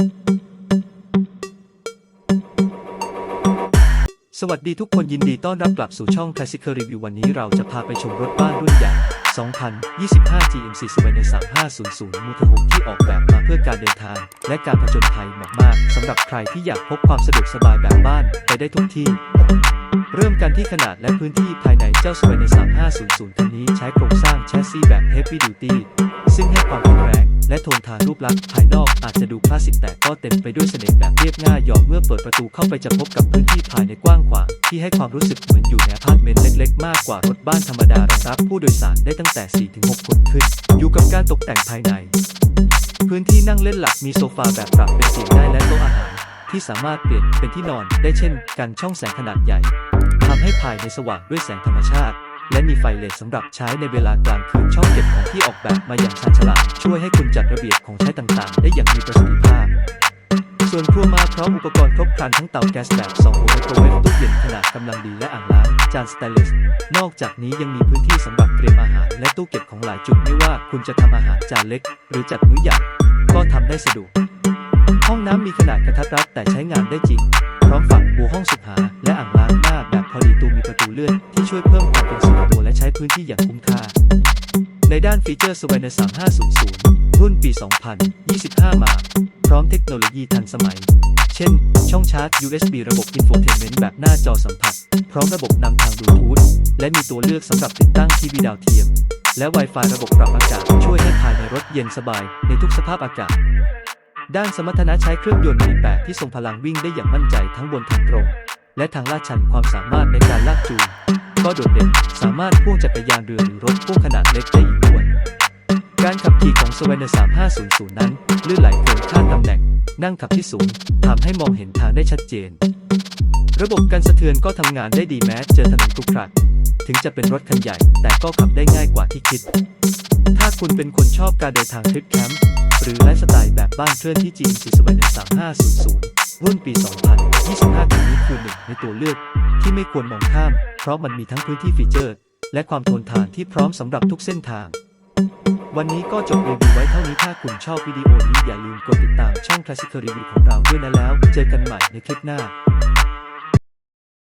สวัสดีทุกคนยินดีต้อนรับกลับสู่ช่อง Classical Review วันนี้เราจะพาไปชมรถบ้านรุ่นใหญ่ 2025 GMC s u b a r 3500มูทโฮมที่ออกแบบมาเพื่อการเดินทาง และการผจญภัยมากๆสำหรับใครที่อยากพบความสะดวกสบายแบบบ้านไปได้ทุกที่ เริ่มกันที่ขนาดและพื้นที่ภายในเจ้า s u b a r 3500 คันนี้ใช้โครงสร้างแชสซีแบบ Heavy Duty ซึ่งให้ความแข็งแรง และโทนทางรูปลักษณ์ภายนอกอาจจะดูคลาสสิกแต่ก็เต็มไปด้วยเสน่ห์แบบเรียบง่ายยอมเมื่อเปิดประตูเข้าไปจะพบกับพื้นที่ภายในกว้างขวางที่ให้ความรู้สึกเหมือนอยู่ในอพาร์ตเมนต์เล็กๆ มากกว่ารถบ้านธรรมดารองรับผู้โดยสารได้ตั้งแต่ 4-6 คนขึ้น อยู่กับการตกแต่งภายใน พื้นที่นั่งเล่นหลักมีโซฟาแบบปรับเป็นเสียงได้และโต๊ะอาหาร ที่สามารถเปลี่ยนเป็นที่นอนได้เช่น กันช่องแสงขนาดใหญ่ทำให้ภายในสว่างด้วยแสงธรรมชาติ และมีไฟเลสสำหรับใช้ในเวลากลางคืนช่องเก็บของที่ออกแบบมาอย่างชาญฉลาด ช่วยให้คุณจัดระเบียบของใช้ต่างๆ ได้อย่างมีประสิทธิภาพ ส่วนครัวมาพร้อมอุปกรณ์ครบครันทั้งเตาแก๊สแบบ2หัวไมโครเวฟตู้เย็นขนาดกำลังดีและอ่างล้างจานสแตนเลส นอกจากนี้ยังมีพื้นที่สำหรับเตรียมอาหาร และตู้เก็บของหลายจุดไม่ว่าคุณจะทำอาหารจานเล็ก หรือจัดมื้อใหญ่ก็ทำได้สะดวกห้องน้ำมีขนาดกระทัดรัดแต่ใช้งานได้จริง พิ่มความเป็นส่วนตัวและใช้พื้นที่อย่างคุ้มค่า ในด้านฟีเจอร์ s w a n 3500 รุ่นปี 2025 มา พร้อมเทคโนโลยีทันสมัย เช่น ช่องชาร์จ USB ระบบ Infotainment แบบหน้าจอสัมผัส พร้อมระบบนำทางบลูทูธและมีตัวเลือกสำหรับติดตั้งทีวีดาวเทียม และ Wi-Fi ระบบปรับอากาศช่วยให้ภายในรถเย็นสบายในทุกสภาพอากาศด้านสมรรถนะใช้เครื่องยนต์ V8 ที่ทรงพลังวิ่งได้อย่างมั่นใจทั้งบนทางตรง และทางลาดชันความสามารถในการลากจูง โดดเด่น สามารถพ่วงจักรยานเรือหรือรถพ่วงขนาดเล็กได้อีกด้วย การขับขี่ของ s w a n 3500 นั้นลื่นไหลเกินคาดตำแหน่ง นั่งขับที่สูงทำให้มองเห็นทางได้ชัดเจน ระบบกันสะเทือนก็ทำงานได้ดีแม้เจอถนนขรุขระถึงจะเป็นรถคันใหญ่ แต่ก็ขับได้ง่ายกว่าที่คิด ถ้าคุณเป็นคนชอบการเดินทางทริปแคมป์หรือไลฟ์สไตล์แบบบ้านเคลื่อนที่ GMC s w a n 3500 รุ่นปี 2025คันนี้คือหนึ่งในตัวเลือกที่ไม่ควรมองข้าม เพราะมันมีทั้งพื้นที่ฟีเจอร์ และความทนทานที่พร้อมสำหรับทุกเส้นทาง วันนี้ก็จบรีวิวไว้เท่านี้ถ้าคุณชอบวิดีโอนี้อย่าลืมกดติดตามช่อง Classical Review ของเราด้วยนะแล้ว เจอกันใหม่ในคลิปหน้า